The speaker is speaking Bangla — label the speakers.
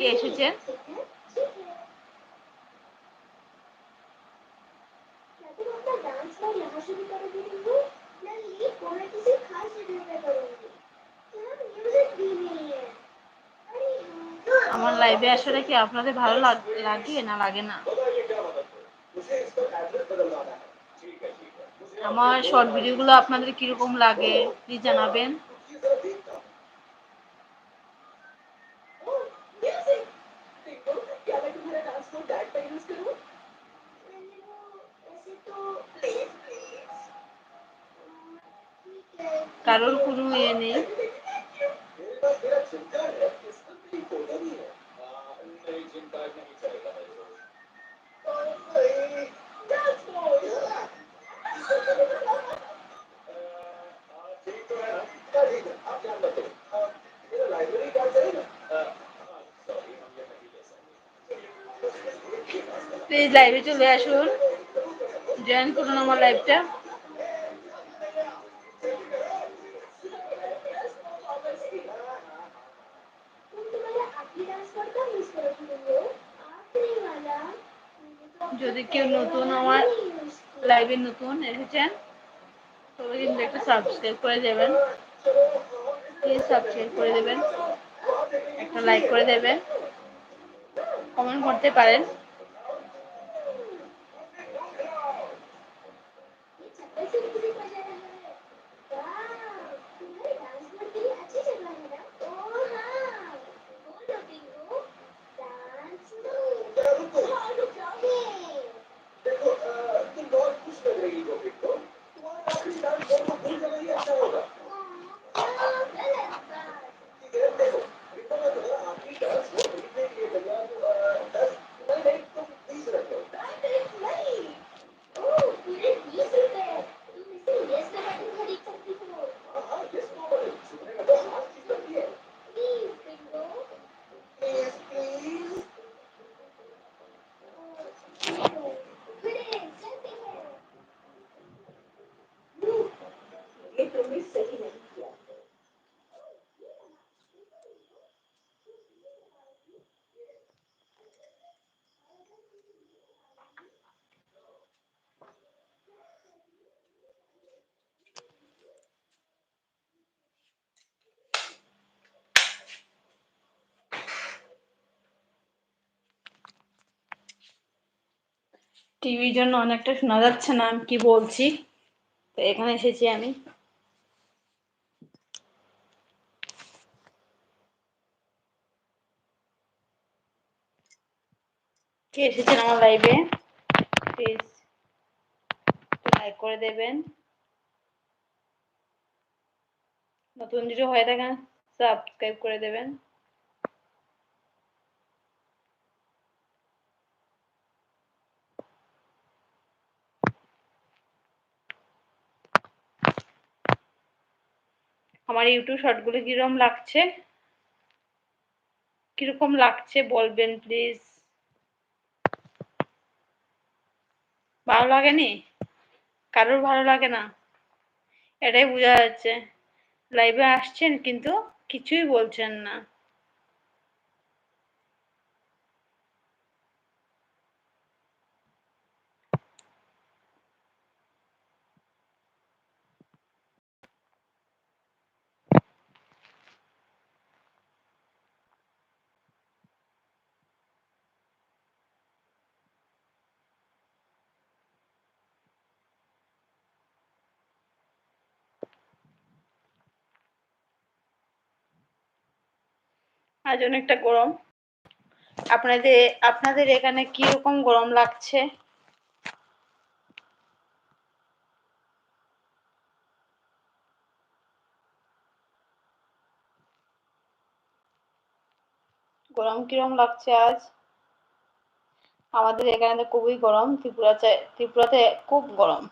Speaker 1: কে এসেছেন আমার লাইভে আসলে কি আপনাদের ভালো লাগে না লাগে না? আমার শর্ট ভিডিওগুলো আপনাদের কীরকম লাগে? প্লিজ জানাবেন। কারোর কোনো ইয়ে নেই। প্লিজ লাইভে চলে আসুন। জয়েন করুন আমার লাইভটা যদি কেউ নতুন আমার লাইভে নতুন এসেছেন তবে কিন্তু একটা সাবস্ক্রাইব করে দেবেন। প্লিজ সাবস্ক্রাইব করে দেবেন। একটা লাইক করে দেবেন। কমেন্ট করতে পারেন। টিভির জন্য অনেকটা শোনা যাচ্ছে না, আমি কি বলছি? তো এখানে এসেছি আমি। কে এসেছেন আমার লাইভে প্লিজ লাইক করে দেবেন। নতুন যদি হয়ে থাকেন সাবস্ক্রাইব করে দেবেন। আমার ইউটিউব শর্টগুলো কীরকম লাগছে? কীরকম লাগছে বলবেন প্লিজ ভালো লাগেনি? কারোর ভালো লাগে না? এটাই বোঝা যাচ্ছে। লাইভে আসছেন কিন্তু কিছুই বলছেন না। আজ অনেকটা গরম। আপনাদের আপনাদের এখানে কীরকম গরম লাগছে? গরম কিরম লাগছে আজ? আমাদের এখানে তো খুবই গরম। ত্রিপুরা ত্রিপুরাতে খুব গরম।